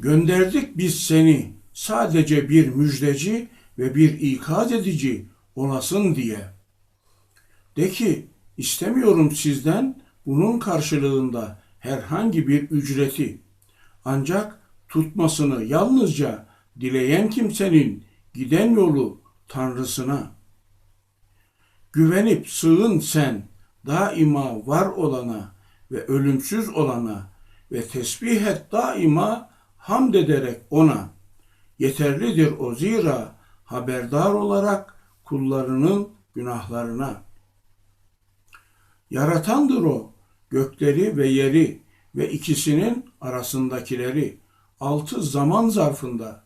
Gönderdik biz seni sadece bir müjdeci ve bir ikaz edici olasın diye. De ki istemiyorum sizden bunun karşılığında herhangi bir ücreti. Ancak tutmasını yalnızca dileyen kimsenin giden yolu Tanrısına. Güvenip sığın sen daima var olana ve ölümsüz olana ve tesbih et daima hamd ederek ona. Yeterlidir o zira haberdar olarak kullarının günahlarına. Yaratandır o gökleri ve yeri ve ikisinin arasındakileri altı zaman zarfında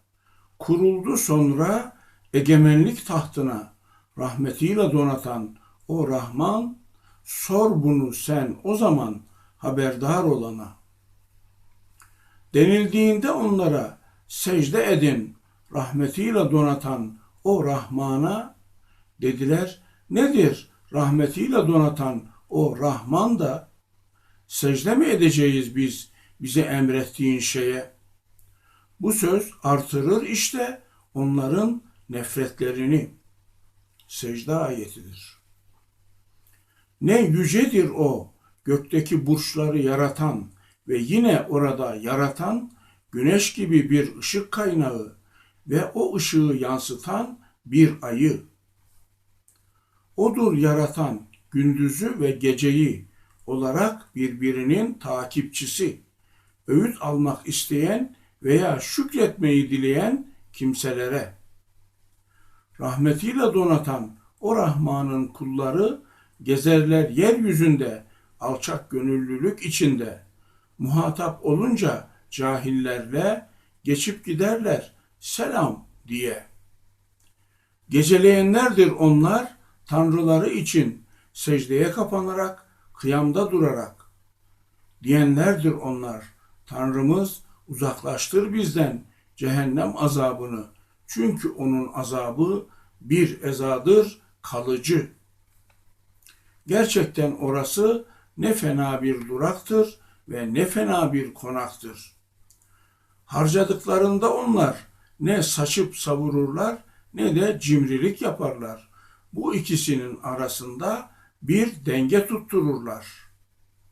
kuruldu sonra egemenlik tahtına rahmetiyle donatan o Rahman sor bunu sen o zaman haberdar olana. Denildiğinde onlara secde edin rahmetiyle donatan o Rahman'a dediler nedir rahmetiyle donatan o Rahman da secde mi edeceğiz biz bize emrettiğin şeye? Bu söz artırır işte onların nefretlerini. Secde ayetidir. Ne yücedir o gökteki burçları yaratan ve yine orada yaratan güneş gibi bir ışık kaynağı ve o ışığı yansıtan bir ayı. Odur yaratan gündüzü ve geceyi olarak birbirinin takipçisi, öğüt almak isteyen veya şükretmeyi dileyen kimselere. Rahmetiyle donatan o Rahman'ın kulları gezerler yeryüzünde alçak gönüllülük içinde. Muhatap olunca cahillerle geçip giderler selam diye. Geceleyenlerdir onlar tanrıları için secdeye kapanarak kıyamda durarak. Diyenlerdir onlar Tanrımız uzaklaştır bizden cehennem azabını. Çünkü onun azabı bir ezadır kalıcı. Gerçekten orası ne fena bir duraktır ve ne fena bir konaktır. Harcadıklarında onlar ne saçıp savururlar ne de cimrilik yaparlar. Bu ikisinin arasında bir denge tuttururlar.''